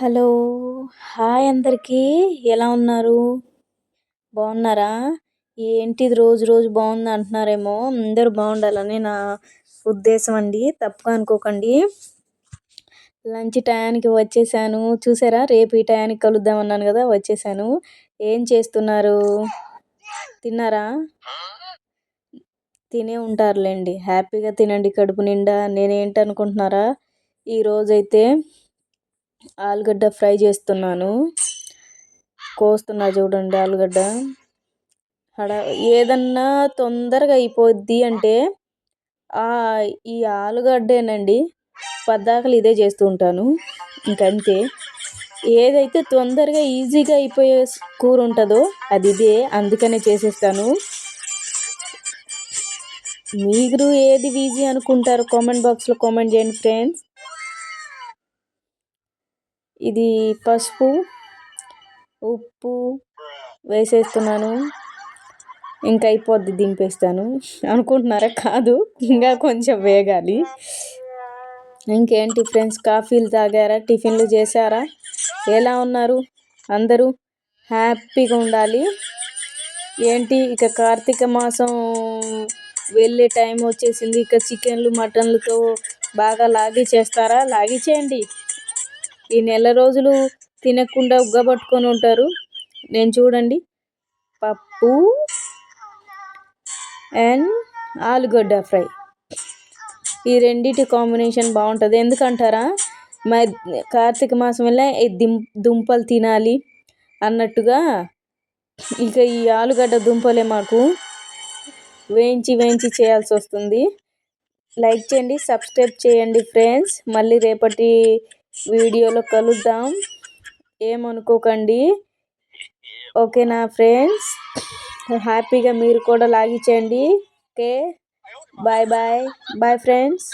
Hello. Hi అందరికీ. ఎలా ఉన్నారు? బాగున్నారా? ఏంటిది రోజు రోజు బాగుంది అంటున్నారేమో. అందరూ బాగుండాలని నా ఉద్దేశం అండి. తప్పుగా అనుకోకండి. లంచ్ టయానికి వచ్చేసాను. చూసారా? రేపు ఈ టయానికి కలుద్దాం అన్నాను కదా వచ్చేసాను. ఏం చేస్తున్నారు? తిన్నారా? తినే ఉంటారులేండి. హ్యాపీగా తినండి కడుపు నిండా. నేనేంటనుకుంటున్నారా? ఈరోజైతే ఆలుగడ్డ ఫ్రై చేస్తున్నాను. కోస్తున్నా చూడండి ఆలుగడ్డ. అడ ఏదన్నా తొందరగా అయిపోద్ది అంటే ఈ ఆలుగడ్డేనండి పద్దాకలు ఇదే చేస్తూ ఉంటాను. ఇంకంతే. ఏదైతే తొందరగా ఈజీగా అయిపోయే కూర ఉంటుందో అది ఇదే అందుకనే చేసేస్తాను. మీరు ఏది ఈజీ అనుకుంటారు కామెంట్ బాక్స్లో కామెంట్ చేయండి ఫ్రెండ్స్. ఇది పసుపు ఉప్పు వేసేస్తున్నాను. ఇంకా అయిపోద్ది దింపేస్తాను. అనుకుంటున్నారా? కాదు. ఇంకా కొంచెం వేగాలి. ఇంకేంటి ఫ్రెండ్స్? కాఫీలు తాగారా? టిఫిన్లు చేశారా? ఎలా ఉన్నారు? అందరూ హ్యాపీగా ఉండాలి. ఏంటి? ఇక కార్తీక మాసం వెళ్ళే టైం వచ్చేసింది. ఇక చికెన్లు మటన్లతో బాగా లాగి చేస్తారా? లాగి చేయండి. ఈ నెల రోజులు తినకుండా ఉగ్గబట్టుకొని ఉంటారు. నేను చూడండి. పప్పు అండ్ ఆలుగడ్డ ఫ్రై. ఈ రెండింటి కాంబినేషన్ బాగుంటుంది. ఎందుకంటారా? మా కార్తీక మాసం వల్ల దిం దుంపలు తినాలి అన్నట్టుగా ఇక ఈ ఆలుగడ్డ దుంపలే మాకు వేయించి వేయించి చేయాల్సి వస్తుంది. లైక్ చేయండి సబ్స్క్రైబ్ చేయండి ఫ్రెండ్స్. మళ్ళీ రేపటి వీడియోలో కలుద్దాం. ఏమనుకోకండి. ఓకేనా ఫ్రెండ్స్? హ్యాపీగా మీరు కూడా లాగిచ్చేయండి. Okay? Bye bye. Bye friends.